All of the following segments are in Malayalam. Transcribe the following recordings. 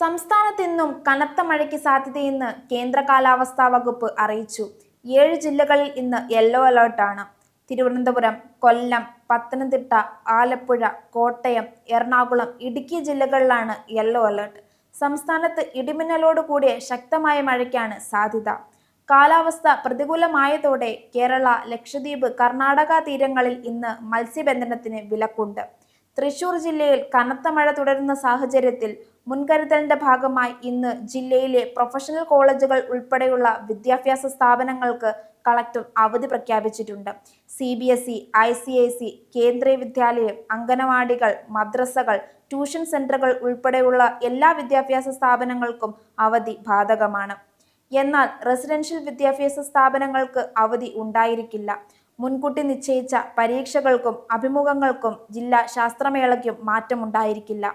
സംസ്ഥാനത്ത് ഇന്നും കനത്ത മഴയ്ക്ക് സാധ്യതയെന്ന് കേന്ദ്ര കാലാവസ്ഥാ വകുപ്പ് അറിയിച്ചു. ഏഴ് ജില്ലകളിൽ ഇന്ന് യെല്ലോ അലേർട്ടാണ്. തിരുവനന്തപുരം കൊല്ലം പത്തനംതിട്ട ആലപ്പുഴ കോട്ടയം എറണാകുളം ഇടുക്കി ജില്ലകളിലാണ് യെല്ലോ അലേർട്ട്. സംസ്ഥാനത്ത് ഇടിമിന്നലോട് കൂടിയ ശക്തമായ മഴയ്ക്കാണ് സാധ്യത. കാലാവസ്ഥ പ്രതികൂലമായതോടെ കേരള ലക്ഷദ്വീപ് കർണാടക തീരങ്ങളിൽ ഇന്ന് മത്സ്യബന്ധനത്തിന് വിലക്കുണ്ട്. തൃശൂർ ജില്ലയിൽ കനത്ത മഴ തുടരുന്ന സാഹചര്യത്തിൽ മുൻകരുതലിന്റെ ഭാഗമായി ഇന്ന് ജില്ലയിലെ പ്രൊഫഷണൽ കോളേജുകൾ ഉൾപ്പെടെയുള്ള വിദ്യാഭ്യാസ സ്ഥാപനങ്ങൾക്ക് കളക്ടർ അവധി പ്രഖ്യാപിച്ചിട്ടുണ്ട്. C B S E I C I C Kendriya Vidyalaya അംഗനവാടികൾ മദ്രസകൾ tuition സെന്ററുകൾ ഉൾപ്പെടെയുള്ള എല്ലാ വിദ്യാഭ്യാസ സ്ഥാപനങ്ങൾക്കും അവധി ബാധകമാണ്. എന്നാൽ റെസിഡൻഷ്യൽ വിദ്യാഭ്യാസ സ്ഥാപനങ്ങൾക്ക് അവധി ഉണ്ടായിരിക്കില്ല. മുൻകൂട്ടി നിശ്ചയിച്ച പരീക്ഷകൾക്കും അഭിമുഖങ്ങൾക്കും ജില്ലാ ശാസ്ത്രമേളയ്ക്കും മാറ്റമുണ്ടായിരിക്കില്ല.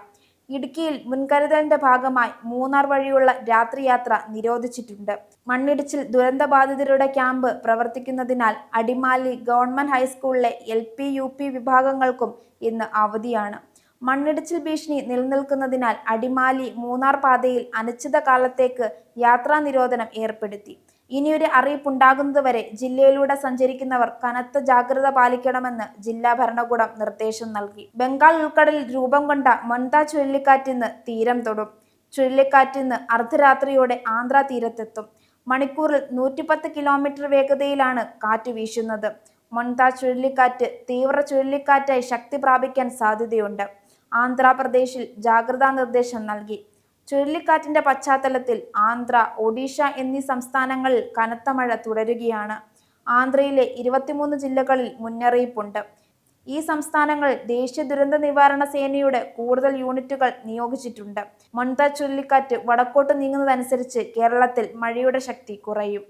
ഇടുക്കിയിൽ മുൻകരുതലിന്റെ ഭാഗമായി മൂന്നാർ വഴിയുള്ള രാത്രിയാത്ര നിരോധിച്ചിട്ടുണ്ട്. മണ്ണിടിച്ചിൽ ദുരന്തബാധിതരുടെ ക്യാമ്പ് പ്രവർത്തിക്കുന്നതിനാൽ അടിമാലി ഗവൺമെന്റ് ഹൈസ്കൂളിലെ എൽ പി യു പി വിഭാഗങ്ങൾക്കും ഇന്ന് അവധിയാണ്. മണ്ണിടിച്ചിൽ ഭീഷണി നിലനിൽക്കുന്നതിനാൽ അടിമാലി മൂന്നാർ പാതയിൽ അനിശ്ചിതകാലത്തേക്ക് യാത്രാ നിരോധനം ഏർപ്പെടുത്തി. ഇനിയൊരു അറിയിപ്പുണ്ടാകുന്നതുവരെ ജില്ലയിലൂടെ സഞ്ചരിക്കുന്നവർ കനത്ത ജാഗ്രത പാലിക്കണമെന്ന് ജില്ലാ ഭരണകൂടം നിർദ്ദേശം നൽകി. ബംഗാൾ ഉൾക്കടലിൽ രൂപം കൊണ്ട മൊൻത ചുഴലിക്കാറ്റിന്ന് തീരം തൊടും. ചുഴലിക്കാറ്റിന്ന് അർദ്ധരാത്രിയോടെ ആന്ധ്ര തീരത്തെത്തും. മണിക്കൂറിൽ നൂറ്റിപ്പത്ത് കിലോമീറ്റർ വേഗതയിലാണ് കാറ്റ് വീശുന്നത്. മൊൻത ചുഴലിക്കാറ്റ് തീവ്ര ചുഴലിക്കാറ്റായി ശക്തി പ്രാപിക്കാൻ സാധ്യതയുണ്ട്. ആന്ധ്രാപ്രദേശിൽ ജാഗ്രതാ നിർദ്ദേശം നൽകി. ചുഴലിക്കാറ്റിന്റെ പശ്ചാത്തലത്തിൽ ആന്ധ്ര ഒഡീഷ എന്നീ സംസ്ഥാനങ്ങളിൽ കനത്ത മഴ തുടരുകയാണ്. ആന്ധ്രയിലെ ഇരുപത്തിമൂന്ന് ജില്ലകളിൽ മുന്നറിയിപ്പുണ്ട്. ഈ സംസ്ഥാനങ്ങൾ ദേശീയ ദുരന്ത നിവാരണ സേനയുടെ കൂടുതൽ യൂണിറ്റുകൾ നിയോഗിച്ചിട്ടുണ്ട്. മൺത ചുഴലിക്കാറ്റ് വടക്കോട്ട് നീങ്ങുന്നതനുസരിച്ച് കേരളത്തിൽ മഴയുടെ ശക്തി കുറയും.